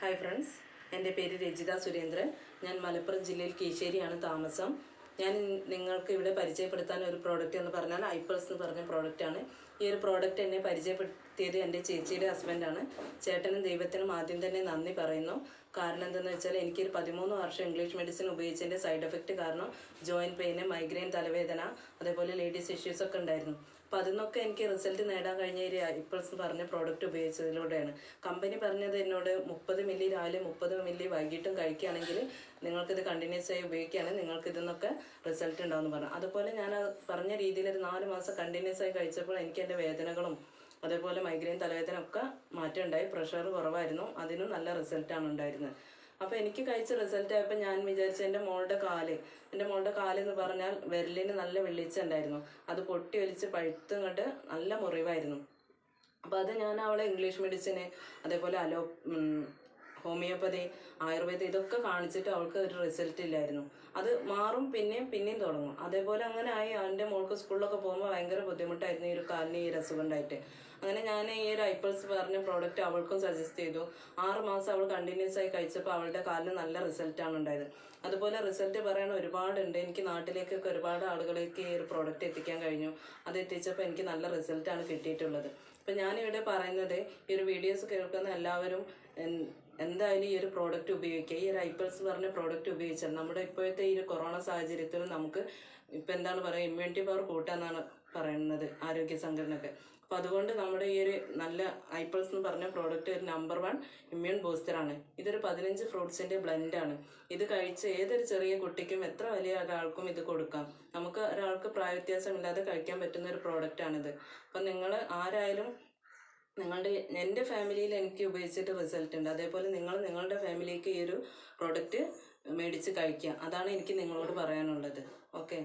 Hi friends എന്റെ പേര് രജിത സുരേന്ദ്രൻ. ഞാൻ മലപ്പുറം ജില്ലയിൽ കീശ്ശേരിയാണ് താമസം. ഞാൻ നിങ്ങൾക്ക് ഇവിടെ പരിചയപ്പെടുത്താൻ ഒരു പ്രോഡക്റ്റ് എന്ന് പറഞ്ഞാൽ ഐപ്പേഴ്സ് എന്ന് പറഞ്ഞ പ്രോഡക്റ്റാണ് ഈ ഒരു പ്രോഡക്റ്റ് എന്നെ പരിചയപ്പെടുത്തിയത് എന്റെ ചേച്ചിയുടെ ഹസ്ബൻഡാണ് ചേട്ടനും ദൈവത്തിനും ആദ്യം തന്നെ നന്ദി പറയുന്നു. കാരണം എന്തെന്ന് വെച്ചാൽ എനിക്കൊരു പതിമൂന്ന് വർഷം ഇംഗ്ലീഷ് മെഡിസിൻ ഉപയോഗിച്ചതിന്റെ സൈഡ് എഫക്റ്റ് കാരണം ജോയിന്റ് പെയിന് മൈഗ്രെയിൻ തലവേദന അതേപോലെ ലേഡീസ് ഇഷ്യൂസ് ഒക്കെ ഉണ്ടായിരുന്നു. അപ്പോൾ അതിനൊക്കെ എനിക്ക് റിസൾട്ട് നേടാൻ കഴിഞ്ഞ ഒരു ഇപ്പിൾസ് പറഞ്ഞ പ്രോഡക്റ്റ് ഉപയോഗിച്ചതിലൂടെയാണ്. കമ്പനി പറഞ്ഞത് എന്നോട് മുപ്പത് മില്ലി രാവിലെ മുപ്പത് മില്ലി വൈകിട്ടും കഴിക്കുകയാണെങ്കിൽ നിങ്ങൾക്കിത് കണ്ടിന്യൂസ് ആയി ഉപയോഗിക്കുകയാണെങ്കിൽ നിങ്ങൾക്ക് ഇതിന്നൊക്കെ റിസൾട്ട് ഉണ്ടാവുമെന്ന് പറഞ്ഞു. അതുപോലെ ഞാൻ പറഞ്ഞ രീതിയിൽ ഒരു നാല് മാസം കണ്ടിന്യൂസ് ആയി കഴിച്ചപ്പോൾ എനിക്ക് എന്റെ വേദനകളും അതേപോലെ മൈഗ്രെയിൻ തലവേദന ഒക്കെ മാറ്റം ഉണ്ടായി പ്രഷർ കുറവായിരുന്നു. അതിനും നല്ല റിസൾട്ടാണ് ഉണ്ടായിരുന്നത്. അപ്പോൾ എനിക്ക് കഴിച്ച റിസൾട്ട് ആയപ്പോൾ ഞാൻ വിചാരിച്ചു എന്റെ മോളുടെ കാൽ എന്റെ മോളുടെ കാൽ എന്ന് പറഞ്ഞാൽ വിരലിന് നല്ല വെള്ളിച്ച ഉണ്ടായിരുന്നു. അത് പൊട്ടി ഒലിച്ച് പഴുത്തും കണ്ട് നല്ല മുറിവായിരുന്നു. അപ്പോൾ അത് ഞാൻ അവളെ ഇംഗ്ലീഷ് മെഡിസിന് അതേപോലെ അലോ ഹോമിയോപ്പതി ആയുർവേദം ഇതൊക്കെ കാണിച്ചിട്ട് അവൾക്ക് ഒരു റിസൾട്ട് ഇല്ലായിരുന്നു. അത് മാറും പിന്നെയും പിന്നെയും തുടങ്ങും. അതേപോലെ അങ്ങനെ ആയി എന്റെ മോൾക്ക് സ്കൂളിലൊക്കെ പോകുമ്പോൾ ഭയങ്കര ബുദ്ധിമുട്ടായിരുന്നു ഈ ഒരു കാലിന് ഈ ഒരു അങ്ങനെ ഞാൻ ഈ ഒരു ഐപ്പിൾസ് പറഞ്ഞ പ്രോഡക്റ്റ് അവൾക്കും സജസ്റ്റ് ചെയ്തു. ആറ് മാസം അവൾ കണ്ടിന്യൂസ് ആയി കഴിച്ചപ്പോൾ അവളുടെ കാലിന് നല്ല റിസൾട്ടാണ് ഉണ്ടായത്. അതുപോലെ റിസൾട്ട് പറയാൻ ഒരുപാടുണ്ട്. എനിക്ക് നാട്ടിലേക്കൊക്കെ ഒരുപാട് ആളുകളിലേക്ക് ഈ ഒരു പ്രോഡക്റ്റ് എത്തിക്കാൻ കഴിഞ്ഞു. അത് എത്തിച്ചപ്പോൾ എനിക്ക് നല്ല റിസൾട്ടാണ് കിട്ടിയിട്ടുള്ളത്. അപ്പം ഞാനിവിടെ പറയുന്നത് ഈ ഒരു വീഡിയോസ് കേൾക്കുന്ന എല്ലാവരും എന്തായാലും ഈ ഒരു പ്രോഡക്റ്റ് ഉപയോഗിക്കുക. ഈ ഒരു ഐപ്പിൾസ് പറഞ്ഞ പ്രോഡക്റ്റ് ഉപയോഗിച്ചാൽ നമ്മുടെ ഇപ്പോഴത്തെ ഈ ഒരു കൊറോണ സാഹചര്യത്തിൽ നമുക്ക് ഇപ്പം എന്താണ് പറയുക ഇമ്മ്യൂണിറ്റി പവർ കൂട്ടാന്നാണ് പറയുന്നത് ആരോഗ്യ സംഘടനയൊക്കെ. അപ്പം അതുകൊണ്ട് നമ്മുടെ ഈ ഒരു നല്ല ഐപ്പിൾസ് എന്ന് പറഞ്ഞ പ്രോഡക്റ്റ് ഒരു നമ്പർ വൺ ഇമ്മ്യൂൺ ബൂസ്റ്ററാണ് ഇതൊരു പതിനഞ്ച് ഫ്രൂട്ട്സിന്റെ ബ്ലെൻഡാണ് ഇത് കഴിച്ച് ഏതൊരു ചെറിയ കുട്ടിക്കും എത്ര വലിയ ഒരാൾക്കും ഇത് കൊടുക്കാം. നമുക്ക് ഒരാൾക്ക് പ്രായവ്യത്യാസമില്ലാതെ കഴിക്കാൻ പറ്റുന്ന ഒരു പ്രോഡക്റ്റാണിത് അപ്പം നിങ്ങൾ ആരായാലും നിങ്ങളുടെ എന്റെ ഫാമിലിയിൽ എനിക്ക് ഉപയോഗിച്ചിട്ട് റിസൾട്ട് ഉണ്ട്. അതേപോലെ നിങ്ങൾ നിങ്ങളുടെ ഫാമിലിക്ക് ഈ ഒരു പ്രോഡക്റ്റ് മേടിച്ച് കഴിക്കുക. അതാണ് എനിക്ക് നിങ്ങളോട് പറയാനുള്ളത്. ഓക്കെ